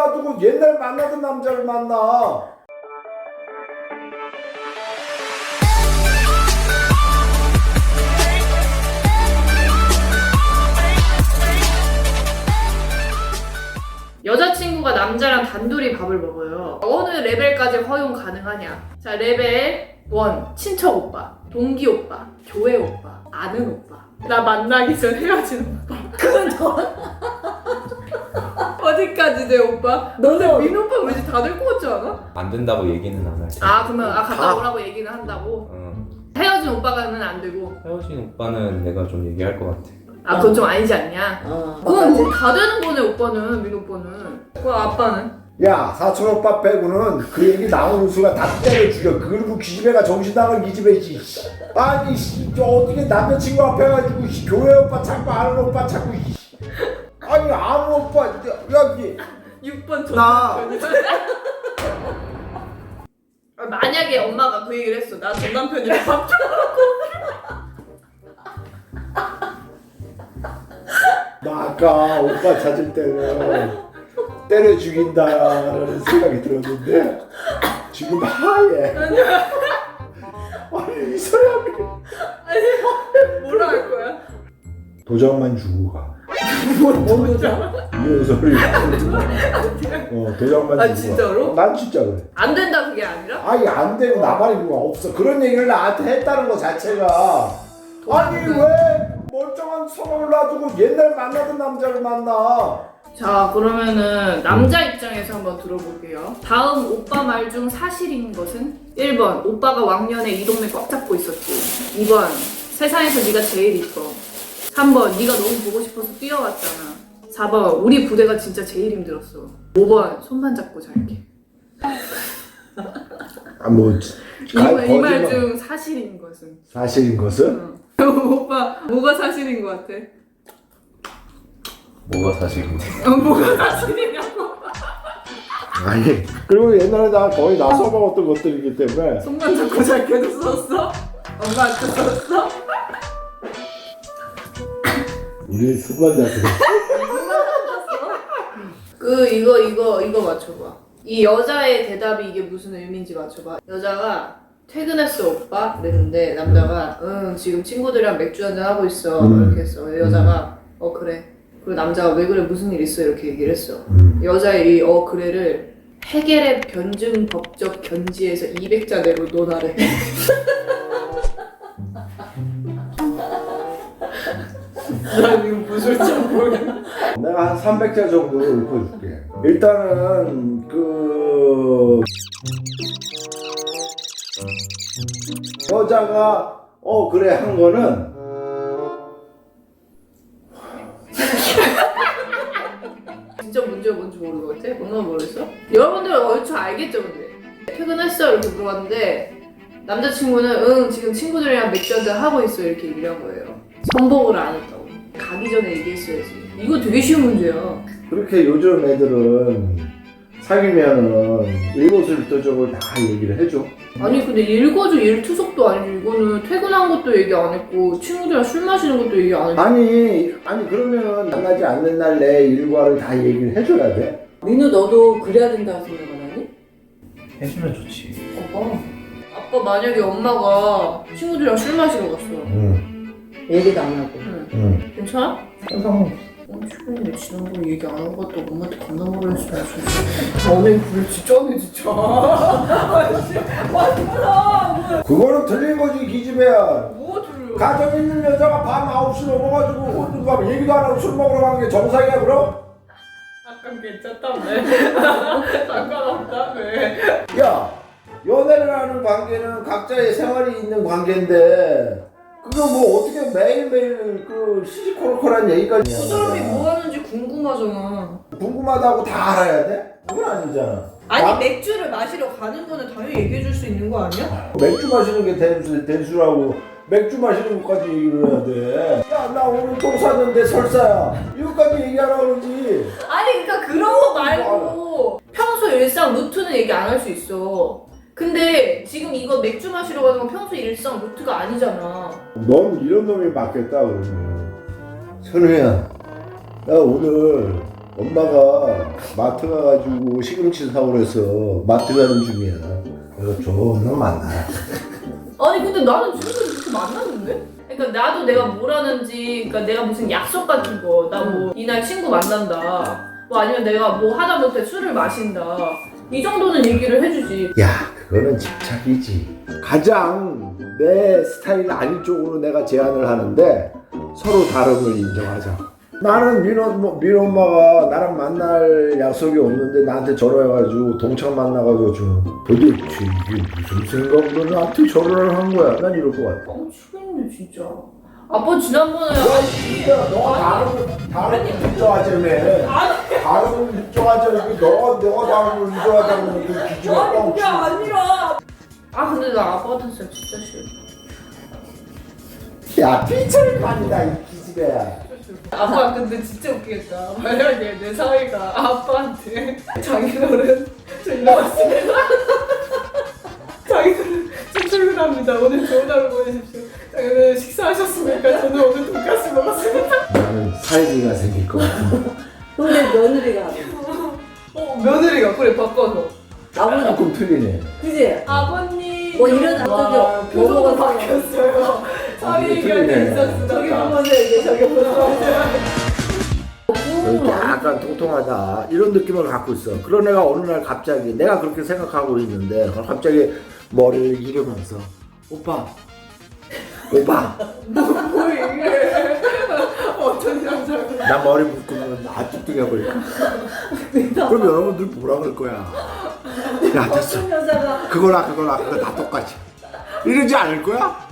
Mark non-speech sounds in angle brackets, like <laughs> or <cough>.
놔두고 옛날 만나던 남자를 만나. 여자친구가 남자랑 단둘이 밥을 먹어요. 어느 레벨까지 허용 가능하냐? 자, 레벨 1. 친척 오빠, 동기 오빠, 교회 오빠, 아는 오빠. 나 만나기 전 헤어진 오빠. 그건 너 어디까지 돼, 오빠? 너도 민 오빠 왠지 다 될 것 같지 않아? 안 된다고 얘기는 안 할. 아, 그러면 아, 갔다 가. 오라고 얘기는 한다고? 어, 헤어진 오빠가는 안 되고. 헤어진 오빠는 내가 좀 얘기할 것 같아. 아, 그건 좀 아니지 않냐? 어. 그건 뭐다 되는 거네, 오빠는, 민 오빠는. 그 아빠는? 야 사촌 오빠 빼고는 그 얘기 나오는 순간 다 때려 죽여. 그리고 기집애가 정신 나간 기집애지. 아니 씨, 저 어떻게 남자친구 앞에 가지고 씨, 교회 오빠 찾고 아는 오빠 찾고. 씨. 아니 아는 오빠 야, 여기 6번 전 나. 남편이야. 아, 만약에 엄마가 그 얘기를 했어. 나 전 남편이랑 밥 좀. 나 아까 오빠 찾을 때는 때려 죽인다라는 생각이 들었는데 지금 하얘. 아니 이 사람이 뭐라 할 거야? 도장만 주고 가. 뭔 거죠? 이런 소리. 어 도장만 아, 진짜로? 가. 난 진짜 그래. 안 된다 그게 아니라? 아니 안 되고 나만 이유가 없어. 그런 얘기를 나한테 했다는 거 자체가 아니 왜 멀쩡한 서로를 놔두고 옛날 만나던 남자를 만나? 자 그러면은 남자 입장에서 한번 들어볼게요. 다음 오빠 말 중 사실인 것은 1번 오빠가 왕년에 이 동네 꽉 잡고 있었지. 2번 세상에서 네가 제일 이뻐. 3번 네가 너무 보고 싶어서 뛰어왔잖아. 4번 우리 부대가 진짜 제일 힘들었어. 5번 손만 잡고 잘게. 아뭐 이 말 중 사실인 것은? 사실인 것은 응. <laughs> 오빠 뭐가 사실인 것 같아? 뭐가 사실인데? 어, 뭐가 사실이냐고? 아니 그리고 옛날에 나 거의 나 써먹었던 것들이기 때문에 손만 잡고 잘게도 썼어? 엄마한테 썼어? 우리 수반자들 그 이거 이거 이거 맞춰봐. 이 여자의 대답이 이게 무슨 의미인지 맞춰봐. 여자가 퇴근했어 오빠 그랬는데 남자가 응 지금 친구들이랑 맥주 한잔 하고 있어 음. 이렇게 했어. 여자가 어 그래. 그리고 남자가 왜 그래 무슨 일 있어 이렇게 얘기를 했어. 음. 여자의 이 어 그래를 해결의 변증 법적 견지에서 200자 내로 논하래. <laughs> 나 지금 무슨 좀 모르겠어. 내가 한 300자 정도 읊어줄게 일단은 그 여자가 어 그래 한 거는 진짜 문제가 뭔지 모르는 것 같아? 뭔가 모르겠어? 여러분들은 얼추 알겠죠 근데 퇴근했어 이렇게 물어봤는데 남자친구는 응 지금 친구들이랑 맥주 한잔 하고 있어 이렇게 얘기를 한 거예요 선복을 안 했다고 가기 전에 얘기했어야지. 이거 되게 쉬운 문제야. 그렇게 요즘 애들은 사귀면은 일거수일투족을 다 얘기를 해줘. 아니 근데 일거주 일투석도 아니고 이거는 퇴근한 것도 얘기 안 했고 친구들이랑 술 마시는 것도 얘기 안 했고 아니 아니 그러면은 만나지 않는 날 내 일과를 다 얘기를 해줘야 돼? 민우 너도 그래야 된다고 생각하니? 해주면 좋지. 아빠 아빠 만약에 엄마가 친구들이랑 술 마시러 갔어. 응, 얘기도 안 하고. 응. 응. 괜찮아? 상관없어 어, 최근에 지난 거 얘기 안한 것도 엄마한테 겁나 뭐라 했어. 너네 그래 진짜네 진짜. 아씨, <laughs> 맞잖아. 그거는 틀린 거지 기집애야 뭐 들려? 가정 있는 여자가 밤 9시 넘어가지고 가면 얘기도 안 하고 술 먹으러 가는 게 정상이야 그럼? 잠깐 괜찮다며. <laughs> 상관없다며. 야 연애를 하는 관계는 각자의 생활이 있는 관계인데 그거 뭐 어떻게 매일매일 그 시시콜콜한 얘기까지 그 사람이 뭐 하는지 궁금하잖아. 궁금하다고 다 알아야 돼? 그건 아니잖아 아니 나- 맥주를 마시러 가는 거는 당연히 얘기해 줄 수 있는 거 아니야? 맥주 마시는 게 대수, 대수라고 맥주 마시는 것까지 얘기를 해야 돼 야 나 오늘 똥 쌌는데 설사야 이거까지 얘기하라 그러지 아니 그러니까 그런 거 말고 평소 일상 루트는 얘기 안 할 수 있어. 근데 지금 이거 맥주 마시러 가는 건 평소 일상 루트가 아니잖아. 넌 이런 놈이 맞겠다 그러면 선우야 나 오늘 엄마가 마트 가가지고 시금치 사오래서 마트 가는 중이야. 그래서 좋은 놈 만나. <laughs> 아니 근데 나는 친구들 그렇게 만났는데? 그러니까 나도 내가 뭐라는지 그러니까 내가 무슨 약속 같은 거 나 뭐 이날 친구 만난다 뭐 아니면 내가 뭐 하다못해 술을 마신다 이 정도는 얘기를 해주지 야, 그거는 집착이지. 가장 내 스타일 아닌 쪽으로 내가 제안을 하는데 서로 다름을 인정하자. 나는 민호, 뭐, 민호 엄마가 나랑 만날 약속이 없는데 나한테 전화해가지고 동창 만나가지고 좀 도대체 이게 무슨 생각으로 나한테 전화를 한 거야? 난 이럴 것 같아. 뻥치겠네 진짜 아빠 지난번에 너 진짜 너 다른 다른 걸. 아니 다른 걸 인정하자며. 너가 너가 다른 걸 인정하자고 그 기준가 뻥치. 아니라 아 근데 나 아빠 같은 사람 진짜 싫어 야 피처를 간다 이 기집애야. 아빠 근데 진짜 웃기겠다 <laughs> 만약에 내 사위가 아빠한테 장인어른 저 일어났습 생길 것 같아. <laughs> 근데 며느리가. 어 며느리가 그래 바꿔서 아버지 조금 틀리네. 그지? 아버님 뭐 이런 와, 뭐 표정도 먹어서. 바뀌었어요 사위 이게 때 틀리네. 있었습니다 저기 보면서 얘기해 저기 보면서. 이렇게 약간 통통하다 이런 느낌을 갖고 있어. 그런 애가 어느 날 갑자기 내가 그렇게 생각하고 있는데 갑자기 머리를 이러면서 오빠 <laughs> 오빠 뭐 이게 어떤 남자가 나 머리 묶으면 나 뚱뚱해 보일까? 그럼 여러분들 뭐라 그럴 거야? 야 됐어 여자가 그거나 그거나 그거 다 똑같이 이러지 않을 거야?